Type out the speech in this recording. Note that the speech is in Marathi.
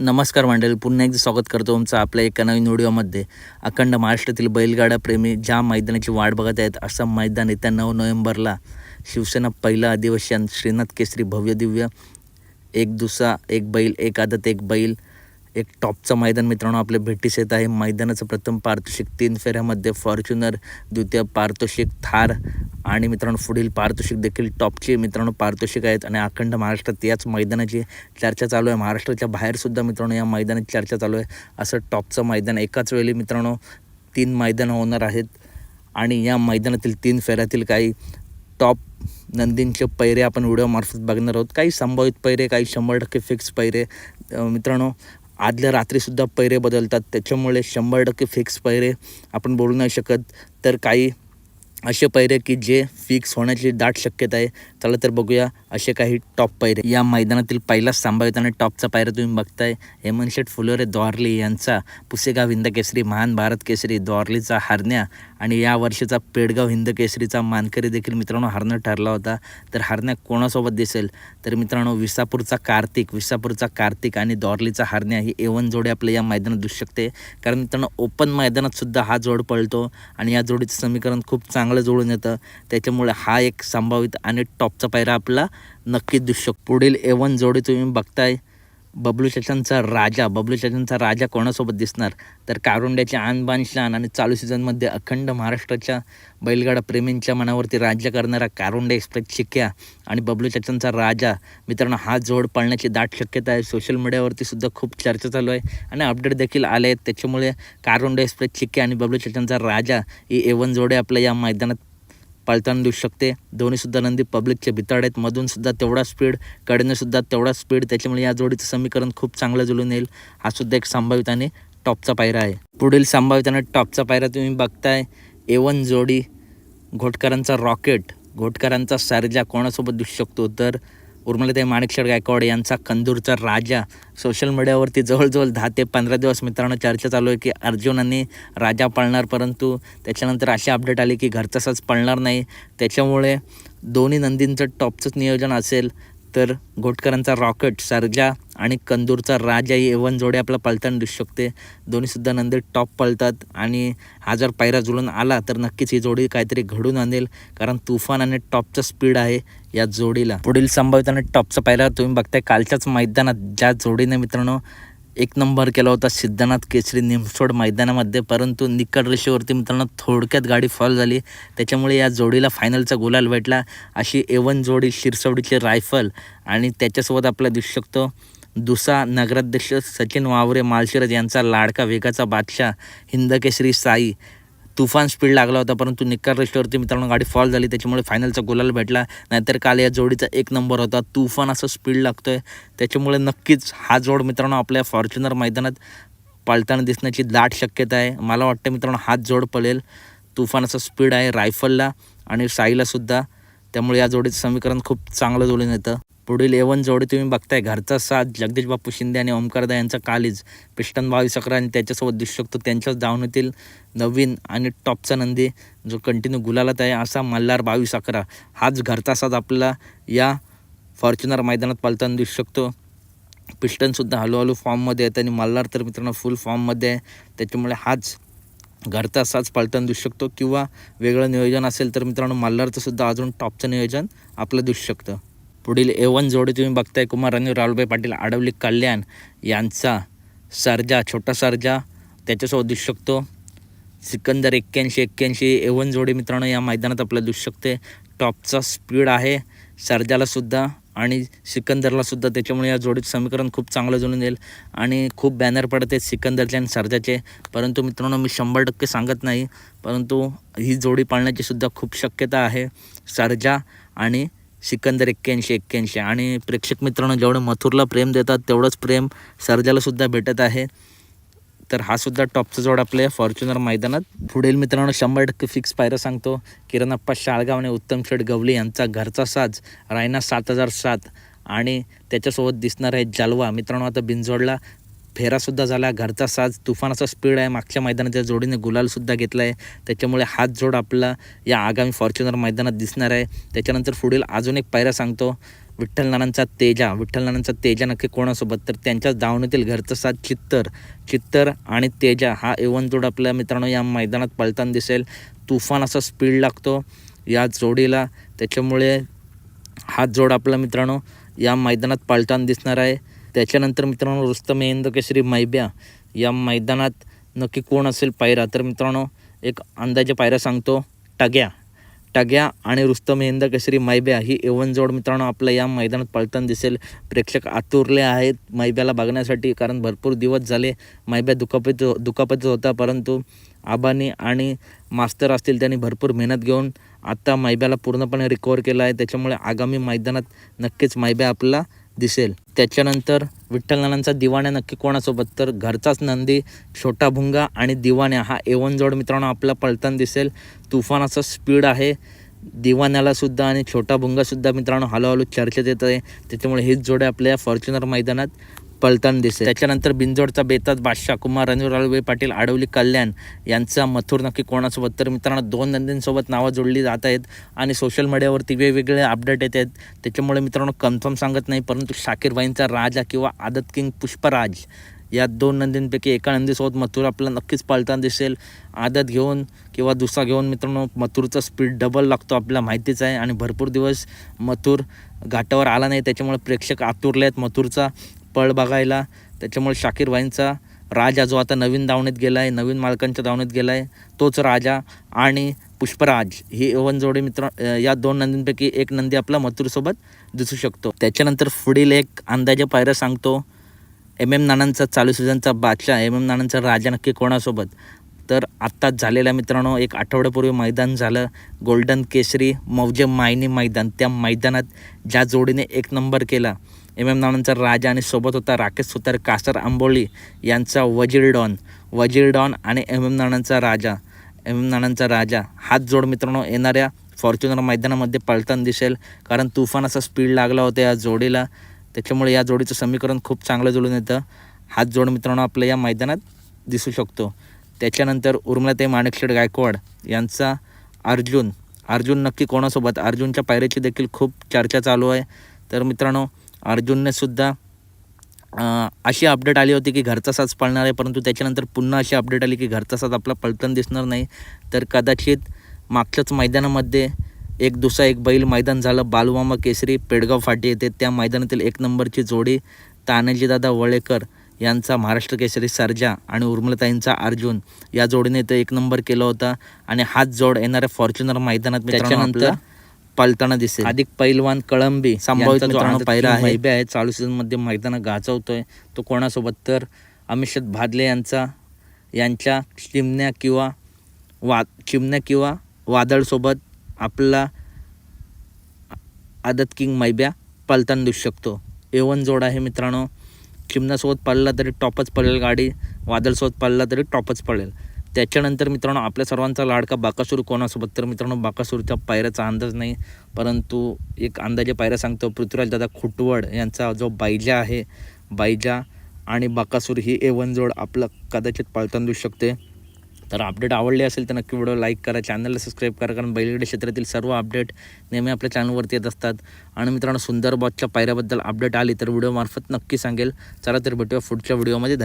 नमस्कार मंडळी पुन्हा एकदा स्वागत करतो तुमचं आपल्या एका नवीन व्हिडिओमध्ये. अखंड महाराष्ट्रातील बैलगाडा प्रेमी ज्या मैदानाची वाट बघत आहेत असं मैदान येत्या नऊ नोव्हेंबरला शिवसेना पहिला अधिवेशन श्रीनाथ केसरी भव्य दिव्य एक दुसरा एक बैल एक आदत एक बैल एक टॉपचं मैदान मित्रांनो आपल्या भेटीस येत आहे. मैदानाचं प्रथम पारितोषिक तीन फेऱ्यामध्ये फॉर्च्युनर द्वितीय पारितोषिक थार आणि मित्रांनो पुढील पारितोषिक देखील टॉपचे मित्रांनो पारितोषिक आहेत आणि अखंड महाराष्ट्रात याच मैदानाची चर्चा चालू आहे. महाराष्ट्राच्या बाहेरसुद्धा मित्रांनो या मैदानाची चर्चा चालू आहे. असं टॉपचं मैदान एकाच वेळी मित्रांनो तीन मैदानं होणार आहेत आणि या मैदानातील तीन फेऱ्यातील काही टॉप नंदींचे पैरे आपण व्हिडिओमार्फत बघणार आहोत. काही संभावित पैरे काही शंभर टक्के फिक्स पैरे मित्रांनो आदल्या रात्रीसुद्धा पैरे बदलतात. त्याच्यामुळे शंभर टक्के फिक्स पैरे आपण बोलू नाही शकत. तर काही असे पैरे की जे फिक्स होण्याची दाट शक्यता आहे. चला तर बघूया असे काही टॉप पायरे या मैदानातील पहिला संभावित आणि टॉपचा पायरा तुम्ही बघताय. हेमनशेठ फुलोरे द्वारली यांचा पुसेगाव हिंद केसरी महान भारत केसरी द्वारलीचा हरण्या आणि या वर्षीचा पेडगाव हिंद केसरीचा मानकरी देखील मित्रांनो हरणं ठरला होता. तर हरण्या कोणासोबत दिसेल? तर मित्रांनो विसापूरचा कार्तिक विसापूरचा कार्तिक आणि द्वारलीचा हरण्या ही एवन जोडी आपल्या या मैदानात दिसू शकते. कारण मित्रांनो ओपन मैदानात सुद्धा हा जोड पळतो आणि या जोडीचं समीकरण खूप चांगलं जुळून येतं. त्याच्यामुळे हा एक संभावित आणि टॉप टॉपचा पायरा आपला. नक्कीच दिसू शकतो पुढील एवन जोडी तुम्ही बघताय. बबलू चचांचा राजा. बबलू चचांचा राजा कोणासोबत दिसणार? तर कारुंड्याचे आणबान शान आणि चालू सीझनमध्ये अखंड महाराष्ट्राच्या बैलगाडा प्रेमींच्या मनावरती राज्य करणारा कारुंडे एक्सप्रेस शिक्या आणि बबलू चचांचा राजा. मित्रांनो हा जोड पाळण्याची दाट शक्यता आहे. सोशल मीडियावरती सुद्धा खूप चर्चा चालू आहे आणि अपडेट देखील आले आहेत. त्याच्यामुळे कारुंडे एक्सप्रेस शिक्या आणि बबलू चचांचा राजा ही एवन जोडे आपल्या या मैदानात पालताना देऊ शकते. दोन्हीसुद्धा नंदी पब्लिकचे भिताड आहेत. मधूनसुद्धा तेवढा स्पीड कडनेसुद्धा तेवढा स्पीड त्याच्यामुळे या जोडीचं समीकरण खूप चांगलं जुळून येईल. हा सुद्धा एक संभावित आणि टॉपचा पायरा आहे. पुढील संभाव्यताने टॉपचा पायरा तुम्ही बघताय. एवन जोडी घोटकरांचा रॉकेट घोटकरांचा सारजा कोणासोबत दिसू शकतो? तर उर्मिलाताई माणिकशेड गायकवाड यांचा कंदूरचा राजा. सोशल मीडियावरती जवळजवळ दहा ते पंधरा दिवस मित्रांनो चर्चा चालू आहे की अर्जुनाने राजा पळणार परंतु त्याच्यानंतर अशी अपडेट आली की घरचा साज पळणार नाही. त्याच्यामुळे दोन्ही नंदींचं टॉपचंच नियोजन असेल तर घोटकरांचा रॉकेट सर्जा आणि कंदूरचा राजा एवन जोडी आपला पळताना दिसू शकते. दोन्हीसुद्धा नंदी टॉप पळतात आणि हा जर पायरा जुळून आला तर नक्कीच ही जोडी काहीतरी घडून आणेल. कारण तुफान आणि टॉपचा स्पीड आहे या जोडीला. पुढील संभावित आणि टॉपचा पायरा तुम्ही बघताय कालच्याच मैदानात ज्या जोडीने मित्रांनो एक नंबर केला होता सिद्धनाथ केसरी निमसोड मैदानामध्ये. परंतु निकट रेषेवरती मित्रांनो थोडक्यात गाडी फॉल झाली. त्याच्यामुळे या जोडीला फायनलचा गुलाल भेटला. अशी एवन जोडी शिरसवडीची रायफल आणि त्याच्यासोबत आपला दिसू शकतो. दुसा नगराध्यक्ष सचिन वावरे मालशिरज यांचा लाडका वेगाचा बादशाह हिंदकेशरी साई. तुफान स्पीड लागला होता परंतु निक्कार रेस्टवरती मित्रांनो गाडी फॉल झाली. त्याच्यामुळे फायनलचा गुलाल भेटला. नाहीतर काल या जोडीचा एक नंबर होता. तुफान असं स्पीड लागतोय. त्याच्यामुळे नक्कीच हा जोड मित्रांनो आपल्या फॉर्च्युनर मैदानात पाळताना दिसण्याची दाट शक्यता आहे. मला वाटतं मित्रांनो हाच जोड पडेल तुफान स्पीड आहे रायफलला आणि साईलासुद्धा त्यामुळे या जोडीचं समीकरण खूप चांगलं जोडून येतं. पुढील एवन जोडी तुम्ही बघताय. घरचा साथ जगदीश बापू शिंदे आणि ओमकारदा यांचा कालीज पिष्टन बावीस अकरा आणि त्याच्यासोबत दिसू शकतो. त्यांच्याच धावणीतील नवीन आणि टॉपचा नंदी जो कंटिन्यू गुलालात आहे असा मल्हार बावीस अकरा हाच घरचा साथ आपल्याला या फॉर्च्युनर मैदानात पालताना दिसू शकतो. पिस्टनसुद्धा हळूहळू फॉर्ममध्ये आहेत आणि मल्हार तर मित्रांनो फुल फॉर्ममध्ये आहे. त्याच्यामुळे हाच घरचा असाच पळताना दिसू शकतो. किंवा वेगळं नियोजन असेल तर मित्रांनो मल्हारचं सुद्धा अजून टॉपचं नियोजन आपलं दिसू शकतं. पुढील एवन जोडी तुम्ही बघताय. कुमार आणि राहुलभाई पाटील आडवली कल्याण यांचा सर्जा छोटा सर्जा त्याच्यासोबत दिसू शकतो. सिकंदर एक्क्याऐंशी एक्क्याऐंशी एवन जोडी मित्रांनो या मैदानात आपल्याला दिसू शकते. टॉपचा स्पीड आहे. सरजालासुद्धा आणि सिकंदरलासुद्धा त्याच्यामुळे या जोडीचं समीकरण खूप चांगलं जुळून येईल. आणि खूप बॅनर पडत आहेत सिकंदरचे आणि सरजाचे. परंतु मित्रांनो मी शंभर टक्के सांगत नाही. परंतु ही जोडी पाळण्याची सुद्धा खूप शक्यता आहे. सर्जा आणि सिकंदर एक्क्याऐंशी एक्क्याऐंशी. आणि प्रेक्षक मित्रांनो जेवढं मथुरला प्रेम देतात तेवढंच प्रेम सर्जालासुद्धा भेटत आहे. तर हा सुद्धा टॉपचा जोड आपल्या फॉर्च्युनर मैदानात. पुढील मित्रांनो शंभर टक्के फिक्स पायरा सांगतो. किरणप्पा शाळगाव आणि उत्तम शेठ गवली यांचा घरचा साज रायना सात हजार सात. आणि त्याच्यासोबत दिसणार आहे जालवा. मित्रांनो आता बिंजोडला फेरासुद्धा झाला घरचा साज तुफानाचा स्पीड आहे मागच्या मैदानाच्या जोडीने गुलालसुद्धा घेतला आहे त्याच्यामुळे हाच जोड आपला या आगामी फॉर्च्युनर मैदानात दिसणार आहे. त्याच्यानंतर पुढील अजून एक पायरा सांगतो. विठ्ठल नानांचा तेजा विठ्ठल नानांचा तेजा नक्की कोणासोबत? तर त्यांच्याच धावणीतील घरचा साथ चित्तर चित्तर आणि तेजा हा एवन जोड आपल्या मित्रांनो या मैदानात पळताना दिसेल. तुफान असा स्पीड लागतो या जोडीला. त्याच्यामुळे हा जोड आपला मित्रांनो या मैदानात पळताना दिसणार आहे. त्याच्यानंतर मित्रांनो रुस्तम हिंद केसरी मैब्या या मैदानात नक्की कोण असेल पायरा? तर मित्रांनो एक अंदाजे पायरा सांगतो टग्या. टग्या आणि रुस्तम हिंद केसरी मैब्या ही एवन जोड मित्रांनो आपल्या या मैदानात पळताना दिसेल. प्रेक्षक आतुरले आहेत मैब्याला बघण्यासाठी कारण भरपूर दिवस झाले मैब्या दुखापत दुखापत होता. परंतु आबानी आणि मास्तर असतील त्यांनी भरपूर मेहनत घेऊन आत्ता मैब्याला पूर्णपणे रिकवर केला आहे. त्याच्यामुळे आगामी मैदानात नक्कीच मैब्या आपला दिसेल. त्याच्यानंतर विठ्ठलनानांचा दिवाण्या नक्की कोणासोबत? तर घरचाच नंदी छोटा भुंगा आणि दिवाण्या. हा एवन जोड मित्रांनो आपला पळताना दिसेल. तुफानाचा स्पीड आहे. दिवाण्यालासुद्धा आणि छोटा भुंगासुद्धा मित्रांनो हळूहळू चर्चेत येत आहे त्याच्यामुळे हीच जोडे आपल्या फॉर्च्युनर मैदानात पळताना दिसेल. त्याच्यानंतर बिंजोडचा बेताज बादशाह कुमार रणवीर पाटील आडवली कल्याण यांचा मथुर नक्की कोणासोबत? तर मित्रांनो दोन नंदींसोबत नावं जोडली जात आहेत आणि सोशल मीडियावरती वेगवेगळे अपडेट येत आहेत. त्याच्यामुळे मित्रांनो कन्फर्म सांगत नाही परंतु शाकीर भाईंचा राजा किंवा आदत किंग पुष्पराज या दोन नंदींपैकी एका नंदीसोबत मथुर आपल्याला नक्कीच पाळताना दिसेल. आदत घेऊन किंवा दुसरा घेऊन मित्रांनो मथुरचा स्पीड डबल लागतो आपल्याला माहितीच आहे. आणि भरपूर दिवस मथुर घाटावर आला नाही त्याच्यामुळे प्रेक्षक आतुरले आहेत मथुरचा. पळ बघायला. त्याच्यामुळे शाकीर भाईंचा राजा जो आता नवीन दावणीत गेला आहे नवीन मालकांच्या दावणीत गेला आहे तोच राजा आणि पुष्पराज ही एवन जोडी मित्र या दोन नंदींपैकी एक नंदी आपला मथुरसोबत दिसू शकतो. त्याच्यानंतर पुढील एक अंदाजे पायऱ्या सांगतो. एम एम नानांचा चालू सीझनचा बादशाह एम एम नानांचा राजा नक्की कोणासोबत? तर आत्ताच झालेल्या मित्रांनो एक आठवड्यापूर्वी मैदान झालं. गोल्डन केसरी मौजे मायनी मैदान. त्या मैदानात ज्या जोडीने एक नंबर केला एम एम नानांचा राजा आणि सोबत होता राकेश सुतार कासर आंबोली यांचा वजीर डॉन वजीर डॉन आणि एम एम नानांचा राजा. एम एम नानांचा राजा. हात जोड मित्रांनो येणाऱ्या फॉर्च्युनर मैदानामध्ये पलटण दिसेल कारण तुफान असा स्पीड लागला होता या जोडीला. त्याच्यामुळे या जोडीचं समीकरण खूप चांगलं जुळून येतं. हात जोड मित्रांनो आपल्या या मैदानात दिसू शकतो. त्याच्यानंतर उर्मलाताई माणिकशेठ गायकवाड यांचा अर्जुन. अर्जुन नक्की कोणासोबत? अर्जुनच्या पायऱ्याची देखील खूप चर्चा चालू आहे. तर मित्रांनो अर्जुनने सुद्धा अं, अशी अपडेट आली होती की घरचा साज पळणार आहे परंतु त्याच्यानंतर पुन्हा अशी अपडेट आली की घरचा साज आपला पळताना दिसणार नाही. तर कदाचित मागच्याच मैदानामध्ये एक दुसरा एक बैल मैदान झालं. बालुमामा केसरी पेडगाव फाटी येते. त्या मैदानातील एक नंबरची जोडी तानाजीदादा वळेकर यांचा महाराष्ट्र केसरी सर्जा आणि उर्मिलाताईंचा अर्जुन या जोडीने ते एक नंबर केला होता. आणि हाच जोड येणाऱ्या फॉर्च्युनर मैदानात त्याच्यानंतर पळताना दिसेल. अधिक पैलवान कळंबी संभावित मित्रांनो पायरा आहे. चालू सीझनमध्ये मैदानात गाजवतोय. तो कोणासोबत तर अमिषद भादले यांचा यांच्या चिमण्या किंवा वा चिमण्या किंवा वादळसोबत आपला आदत किंग मैब्या पळताना दिसू शकतो. एवन जोड आहे मित्रांनो. चिमण्यासोबत पळला तरी टॉपच पळेल गाडी वादळसोबत पळला तरी टॉपच पळेल. त्याच्यानंतर मित्रांनो आपल्या सर्वांचा लाडका बाकासूर कोणासोबत? तर मित्रांनो बाकासूरच्या पायऱ्याचा अंदाज नाही परंतु एक अंदाजे पायऱ्या सांगतो. पृथ्वीराज दादा खुटवड यांचा जो बायजा आहे बायजा आणि बाकासूर ही एवन जोड आपलं कदाचित पळताना देऊ शकते. तर अपडेट आवडले असेल तर नक्की व्हिडिओ लाईक करा चॅनलला सबस्क्राईब करा कारण बैलगाडी क्षेत्रातील सर्व अपडेट नेहमी आपल्या चॅनलवरती येत असतात. आणि मित्रांनो सुंदरबॉलच्या पायऱ्याबद्दल अपडेट आली तर व्हिडिओमार्फत नक्की सांगेल. चला तर भेटूया पुढच्या व्हिडिओमध्ये